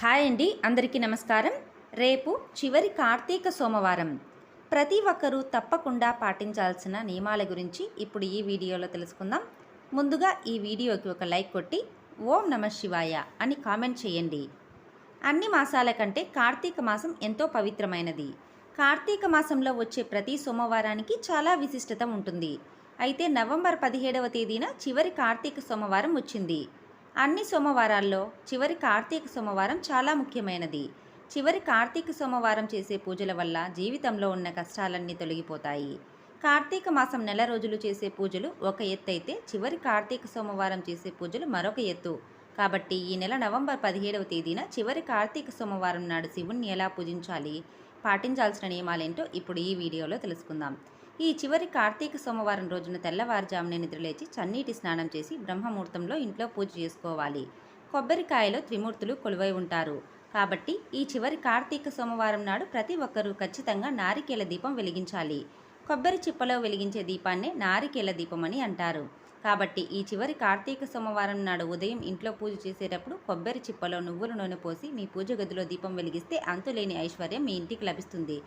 Hi అండి అందరికీ నమస్కారం. రేపు చివరి కార్తీక సోమవారం. ప్రతి ఒక్కరూ తప్పకుండా పాటించాల్సిన నియమాల గురించి ఇప్పుడు ఈ వీడియోలో తెలుసుకుందాం. ముందుగా ఈ వీడియోకి ఒక లైక్ కొట్టి ఓం నమ శివాయ అని కామెంట్ చేయండి. అన్ని మాసాల కంటే కార్తీక మాసం ఎంతో పవిత్రమైనది. కార్తీక మాసంలో వచ్చే ప్రతి సోమవారానికి చాలా విశిష్టత ఉంటుంది. అయితే నవంబర్ పదిహేడవ తేదీన చివరి కార్తీక సోమవారం వచ్చింది. అన్ని సోమవారాల్లో చివరి కార్తీక సోమవారం చాలా ముఖ్యమైనది. చివరి కార్తీక సోమవారం చేసే పూజల వల్ల జీవితంలో ఉన్న కష్టాలన్నీ తొలగిపోతాయి. కార్తీక మాసం నెల రోజులు చేసే పూజలు ఒక ఎత్తు అయితే చివరి కార్తీక సోమవారం చేసే పూజలు మరొక ఎత్తు. కాబట్టి ఈ నెల నవంబర్ పదిహేడవ తేదీన చివరి కార్తీక సోమవారం నాడు శివుణ్ణి ఎలా పూజించాలి పాటించాల్సిన నియమాలేంటో ఇప్పుడు ఈ వీడియోలో తెలుసుకుందాం. ఈ చివరి కార్తీక సోమవారం రోజున తెల్లవారుజామున నిద్రలేచి చన్నీటి స్నానం చేసి బ్రహ్మముహూర్తంలో ఇంట్లో పూజ చేసుకోవాలి. కొబ్బరికాయలో త్రిమూర్తులు కొలువై ఉంటారు. కాబట్టి ఈ చివరి కార్తీక సోమవారం నాడు ప్రతి ఒక్కరూ ఖచ్చితంగా నారికేల దీపం వెలిగించాలి. కొబ్బరి చిప్పలో వెలిగించే దీపాన్నే నారికేల దీపం అని అంటారు. కాబట్టి ఈ చివరి కార్తీక సోమవారం నాడు ఉదయం ఇంట్లో పూజ చేసేటప్పుడు కొబ్బరి చిప్పలో నువ్వుల నూనె పోసి మీ పూజ గదిలో దీపం వెలిగిస్తే అంతులేని ఐశ్వర్యం మీ ఇంటికి లభిస్తుంది.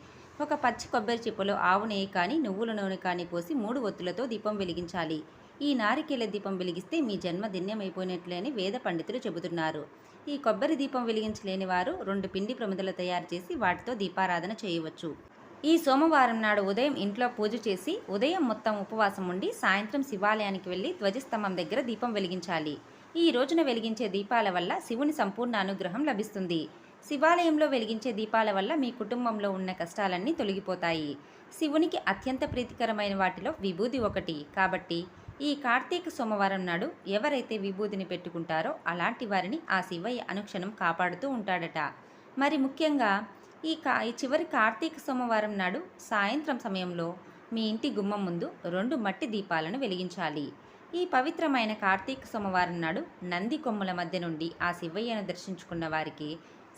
ఒక పచ్చి కొబ్బరి చిప్పలో ఆవు నెయ్యి కానీ నువ్వుల నూనె కానీ పోసి మూడు ఒత్తులతో దీపం వెలిగించాలి. ఈ నారికేల దీపం వెలిగిస్తే మీ జన్మ దిన్యమైపోయినట్లే అని వేద పండితులు చెబుతున్నారు. ఈ కొబ్బరి దీపం వెలిగించలేని వారు రెండు పిండి ప్రమిదలు తయారు చేసి వాటితో దీపారాధన చేయవచ్చు. ఈ సోమవారం నాడు ఉదయం ఇంట్లో పూజ చేసి ఉదయం మొత్తం ఉపవాసం ఉండి సాయంత్రం శివాలయానికి వెళ్ళి ధ్వజస్తంభం దగ్గర దీపం వెలిగించాలి. ఈ రోజున వెలిగించే దీపాల వల్ల శివుని సంపూర్ణ అనుగ్రహం లభిస్తుంది. శివాలయంలో వెలిగించే దీపాల వల్ల మీ కుటుంబంలో ఉన్న కష్టాలన్నీ తొలగిపోతాయి. శివునికి అత్యంత ప్రీతికరమైన వాటిలో విభూది ఒకటి. కాబట్టి ఈ కార్తీక సోమవారం నాడు ఎవరైతే విభూదిని పెట్టుకుంటారో అలాంటి వారిని ఆ శివయ్య అనుక్షణం కాపాడుతూ ఉంటాడట. మరి ముఖ్యంగా ఈ కా ఈ చివరి కార్తీక సోమవారం నాడు సాయంత్రం సమయంలో మీ ఇంటి గుమ్మం ముందు రెండు మట్టి దీపాలను వెలిగించాలి. ఈ పవిత్రమైన కార్తీక సోమవారం నాడు నంది కొమ్ముల మధ్య నుండి ఆ శివయ్యను దర్శించుకున్న వారికి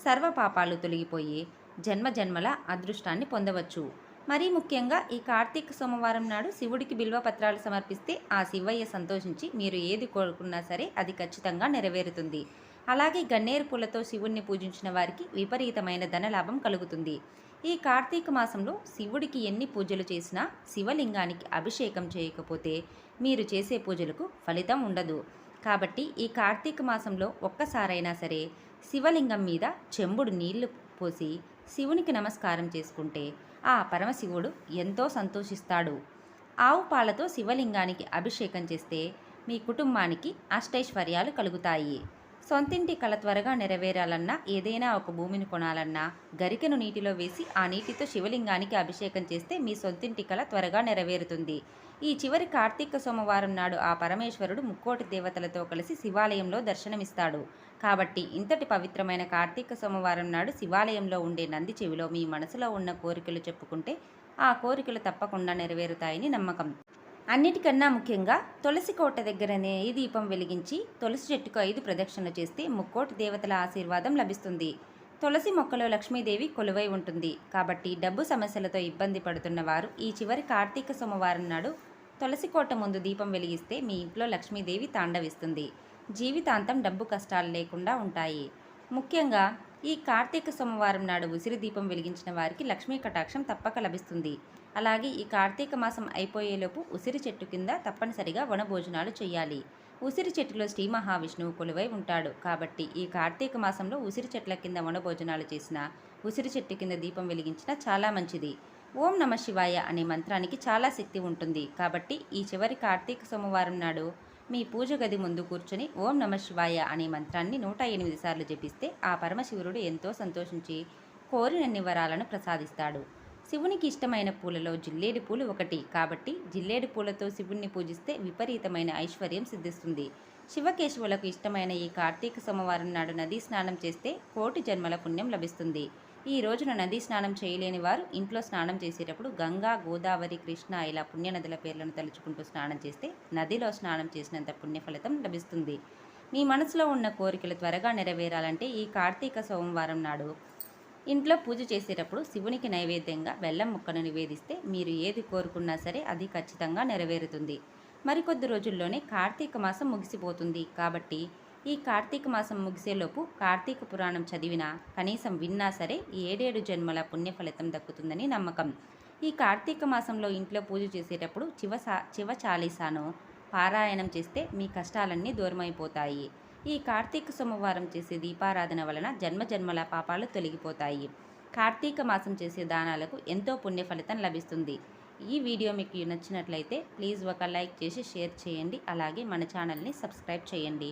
సర్వ పాపాలు తొలగిపోయి జన్మ జన్మల అదృష్టాన్ని పొందవచ్చు. మరీ ముఖ్యంగా ఈ కార్తీక సోమవారం నాడు శివుడికి బిల్వ పత్రాలు సమర్పిస్తే ఆ శివయ్య సంతోషించి మీరు ఏది కోరుకున్నా సరే అది ఖచ్చితంగా నెరవేరుతుంది. అలాగే గన్నేరు పూలతో శివుణ్ణి పూజించిన వారికి విపరీతమైన ధనలాభం కలుగుతుంది. ఈ కార్తీక మాసంలో శివుడికి ఎన్ని పూజలు చేసినా శివలింగానికి అభిషేకం చేయకపోతే మీరు చేసే పూజలకు ఫలితం ఉండదు. కాబట్టి ఈ కార్తీక మాసంలో ఒక్కసారైనా సరే శివలింగం మీద చెంబుడు నీళ్ళు పోసి శివునికి నమస్కారం చేసుకుంటే ఆ పరమశివుడు ఎంతో సంతోషిస్తాడు. ఆవు పాలతో శివలింగానికి అభిషేకం చేస్తే మీ కుటుంబానికి అష్టైశ్వర్యాలు కలుగుతాయి. సొంతింటి కల త్వరగా నెరవేరాలన్నా ఏదైనా ఒక భూమిని కొనాలన్నా గరికెను నీటిలో వేసి ఆ నీటితో శివలింగానికి అభిషేకం చేస్తే మీ సొంతింటి కల త్వరగా నెరవేరుతుంది. ఈ చివరి కార్తీక సోమవారం నాడు ఆ పరమేశ్వరుడు ముక్కోటి దేవతలతో కలిసి శివాలయంలో దర్శనమిస్తాడు. కాబట్టి ఇంతటి పవిత్రమైన కార్తీక సోమవారం నాడు శివాలయంలో ఉండే నంది చెవిలో మీ మనసులో ఉన్న కోరికలు చెప్పుకుంటే ఆ కోరికలు తప్పకుండా నెరవేరుతాయని నమ్మకం. అన్నిటికన్నా ముఖ్యంగా తులసి కోట దగ్గరనే ఈ దీపం వెలిగించి తులసి చెట్టుకు ఐదు ప్రదక్షిణలు చేస్తే ముక్కోటి దేవతల ఆశీర్వాదం లభిస్తుంది. తులసి మొక్కలో లక్ష్మీదేవి కొలువై ఉంటుంది. కాబట్టి డబ్బు సమస్యలతో ఇబ్బంది పడుతున్న వారు ఈ చివరి కార్తీక సోమవారం నాడు తులసి కోట ముందు దీపం వెలిగిస్తే మీ ఇంట్లో లక్ష్మీదేవి తాండవిస్తుంది. జీవితాంతం డబ్బు కష్టాలు లేకుండా ఉంటాయి. ముఖ్యంగా ఈ కార్తీక సోమవారం నాడు ఉసిరి దీపం వెలిగించిన వారికి లక్ష్మీ కటాక్షం తప్పక లభిస్తుంది. అలాగే ఈ కార్తీక మాసం అయిపోయేలోపు ఉసిరి చెట్టు కింద తప్పనిసరిగా వనభోజనాలు చేయాలి. ఉసిరి చెట్టులో శ్రీ మహావిష్ణువు కొలువై ఉంటాడు. కాబట్టి ఈ కార్తీక మాసంలో ఉసిరి చెట్ల కింద వనభోజనాలు చేసిన ఉసిరి చెట్టు కింద దీపం వెలిగించిన చాలా మంచిది. ఓం నమ శివాయ అనే మంత్రానికి చాలా శక్తి ఉంటుంది. కాబట్టి ఈ చివరి కార్తీక సోమవారం నాడు మీ పూజ గది ముందు కూర్చొని ఓం నమ శివాయ అనే మంత్రాన్ని నూట ఎనిమిది సార్లు జపిస్తే ఆ పరమశివుడు ఎంతో సంతోషించి కోరినన్ని వరాలను ప్రసాదిస్తాడు. శివునికి ఇష్టమైన పూలలో జిల్లేడు పూలు ఒకటి. కాబట్టి జిల్లేడు పూలతో శివుణ్ణి పూజిస్తే విపరీతమైన ఐశ్వర్యం సిద్ధిస్తుంది. శివకేశవులకు ఇష్టమైన ఈ కార్తీక సోమవారం నాడు నదీ స్నానం చేస్తే కోటి జన్మల పుణ్యం లభిస్తుంది. ఈ రోజున నదీ స్నానం చేయలేని వారు ఇంట్లో స్నానం చేసేటప్పుడు గంగా గోదావరి కృష్ణ ఇలా పుణ్యనదుల పేర్లను తలుచుకుంటూ స్నానం చేస్తే నదిలో స్నానం చేసినంత పుణ్యఫలితం లభిస్తుంది. మీ మనసులో ఉన్న కోరికలు త్వరగా నెరవేరాలంటే ఈ కార్తీక సోమవారం నాడు ఇంట్లో పూజ చేసేటప్పుడు శివునికి నైవేద్యంగా బెల్లం ముక్కను నివేదిస్తే మీరు ఏది కోరుకున్నా సరే అది ఖచ్చితంగా నెరవేరుతుంది. మరికొద్ది రోజుల్లోనే కార్తీక మాసం ముగిసిపోతుంది కాబట్టి ఈ కార్తీక మాసం ముగిసేలోపు కార్తీక పురాణం చదివినా కనీసం విన్నా సరే ఏడేడు జన్మల పుణ్య ఫలితం దక్కుతుందని నమ్మకం. ఈ కార్తీక మాసంలో ఇంట్లో పూజ చేసేటప్పుడు చివ సా చివ చాలీసాను పారాయణం చేస్తే మీ కష్టాలన్నీ దూరమైపోతాయి. ఈ కార్తీక సోమవారం చేసే దీపారాధన వలన జన్మ జన్మల పాపాలు తొలగిపోతాయి. కార్తీక మాసం చేసే దానాలకు ఎంతో పుణ్య ఫలితం లభిస్తుంది. ఈ వీడియో మీకు నచ్చినట్లయితే ప్లీజ్ ఒక లైక్ చేసి షేర్ చేయండి. అలాగే మన ఛానల్ని సబ్స్క్రైబ్ చేయండి.